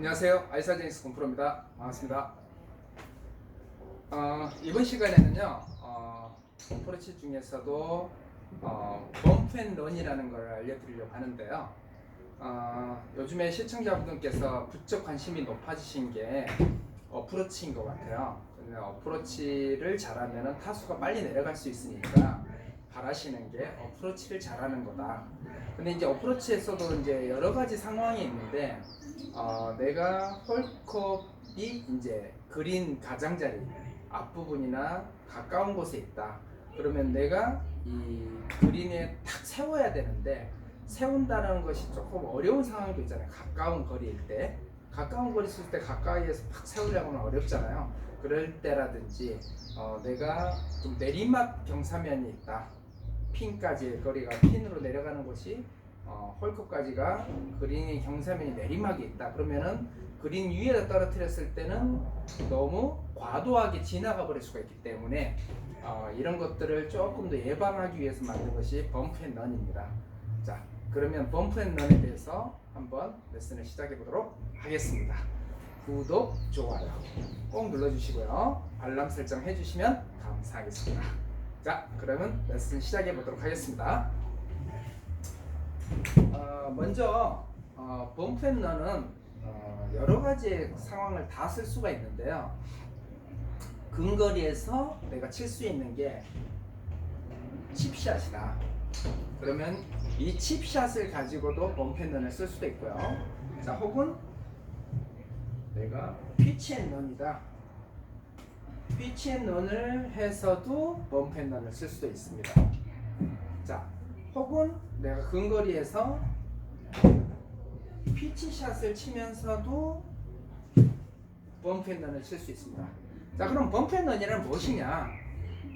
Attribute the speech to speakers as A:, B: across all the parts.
A: 안녕하세요. 아이사제닉스 공프로입니다. 반갑습니다. 어, 이번 시간에는요, 어, 공프로치 중에서도 어, 범프앤런이라는 걸 알려드리려고 하는데요. 어, 요즘에 시청자분들께서 부쩍 관심이 높아지신 게 어프로치인 것 같아요. 어프로치를 잘하면 타수가 빨리 내려갈 수 있으니까 바라시는 게 어프로치를 잘하는 거다. 근데 이제 어프로치에서도 이제 여러 가지 상황이 있는데 어, 내가 홀컵이 이제 그린 가장자리 앞부분이나 가까운 곳에 있다. 그러면 내가 이 그린에 탁 세워야 되는데 세운다는 것이 조금 어려운 상황도 있잖아요. 가까운 거리일 때. 가까운 거리 있을 때 가까이에서 팍 세우려고는 어렵잖아요. 그럴 때라든지 어, 내가 좀 내리막 경사면이 있다. 핀까지의 거리가 핀으로 내려가는 곳이 어, 홀컵까지가 그린의 경사면이 내리막이 있다. 그러면은 그린 위에다 떨어뜨렸을 때는 너무 과도하게 지나가 버릴 수가 있기 때문에 어, 이런 것들을 조금 더 예방하기 위해서 만든 것이 범프 앤 런입니다. 자, 그러면 범프 앤 런에 대해서 한번 레슨을 시작해 보도록 하겠습니다. 구독, 좋아요 꼭 눌러주시고요. 알람 설정 해주시면 감사하겠습니다. 자, 그러면 레슨 시작해 보도록 하겠습니다. 어, 먼저 어, 범프앤런은 어, 여러 가지 상황을 다 쓸 수가 있는데요. 근거리에서 내가 칠 수 있는 게 칩샷이다. 그러면 이 칩샷을 가지고도 범펜런을 쓸 수도 있고요. 자, 혹은 내가 피치앤런이다. 피치앤런을 해서도 범펜런을 쓸 수도 있습니다. 자, 혹은 내가 근거리에서 피치샷을 치면서도 범펜런을 칠수 있습니다. 자, 그럼 범펜런이란 무엇이냐?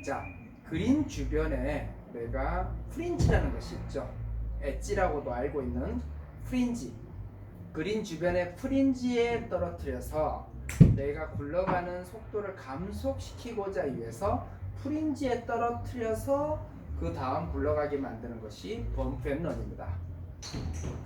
A: 자, 그린 주변에 내가 프린지라는 것이 있죠. 엣지라고도 알고 있는 프린지. 그린 주변의 프린지에 떨어뜨려서 내가 굴러가는 속도를 감속시키고자 위해서 프린지에 떨어뜨려서 그 다음 굴러가게 만드는 것이 범프앤런입니다.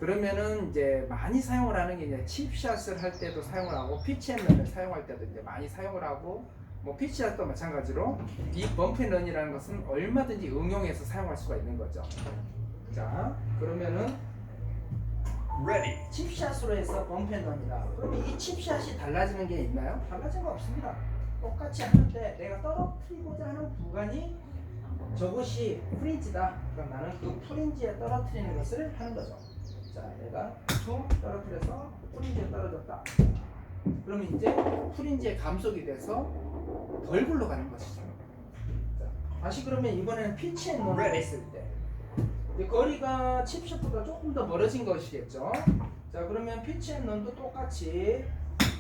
A: 그러면은 이제 많이 사용을 하는 게 이제 칩샷을 할 때도 사용을 하고 피치앤런을 사용할 때도 이제 많이 사용을 하고 뭐 피치샷도 마찬가지로 이 범프앤런이라는 것은 얼마든지 응용해서 사용할 수가 있는 거죠. 자 그러면은
B: Ready.
A: 칩샷으로 해서 범펜던이다. 그러면 이 칩샷이 달라지는 게 있나요? 달라진 거 없습니다. 똑같이 하는데 내가 떨어뜨리고자 하는 구간이 저것이 프린지다. 그럼 나는 그 프린지에 떨어뜨리는 것을 하는 거죠. 자, 내가 툭 떨어뜨려서 프린지에 떨어졌다. 그러면 이제 프린지에 감속이 돼서 덜 굴러 가는 것이죠. 자, 다시 그러면 이번에는 피치 앤 런을 했을 때이 거리가 칩샷보다 조금 더 멀어진 것이겠죠. 자 그러면 피치 앤 런도 똑같이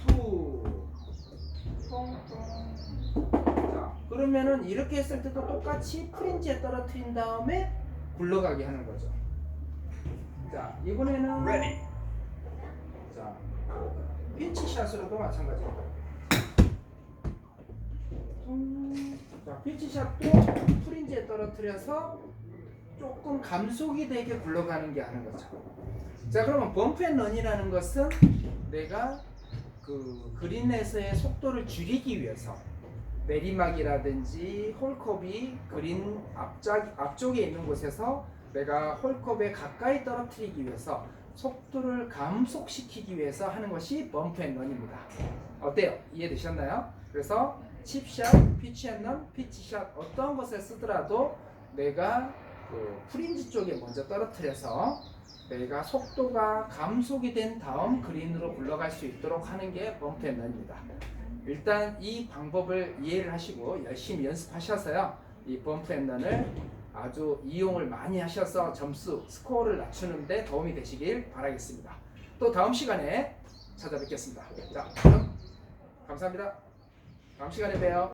A: 툭 퉁퉁 자 그러면은 이렇게 했을 때도 똑같이 프린지에 떨어뜨린 다음에 굴러가게 하는 거죠. 자 이번에는
B: Ready.
A: 자 피치샷으로도 마찬가지입니다. 음, 자 피치샷도 프린지에 떨어뜨려서 조금 감속이 되게 굴러가는 게 하는 거죠. 자 그러면 범프앤런이라는 것은 내가 그 그린에서의 속도를 줄이기 위해서 내리막이라든지 홀컵이 그린 앞작, 앞쪽에 있는 곳에서 내가 홀컵에 가까이 떨어뜨리기 위해서 속도를 감속시키기 위해서 하는 것이 범프앤런입니다. 어때요? 이해되셨나요? 그래서 칩샷, 피치앤런, 피치샷 어떤 것을 쓰더라도 내가 그 프린지 쪽에 먼저 떨어뜨려서 내가 속도가 감속이 된 다음 그린으로 굴러갈 수 있도록 하는 게 범프앤런입니다. 일단 이 방법을 이해를 하시고 열심히 연습하셔서요. 이 범프 앤런을 아주 이용을 많이 하셔서 점수, 스코어를 낮추는데 도움이 되시길 바라겠습니다. 또 다음 시간에 찾아뵙겠습니다. 자, 감사합니다. 다음 시간에 봬요.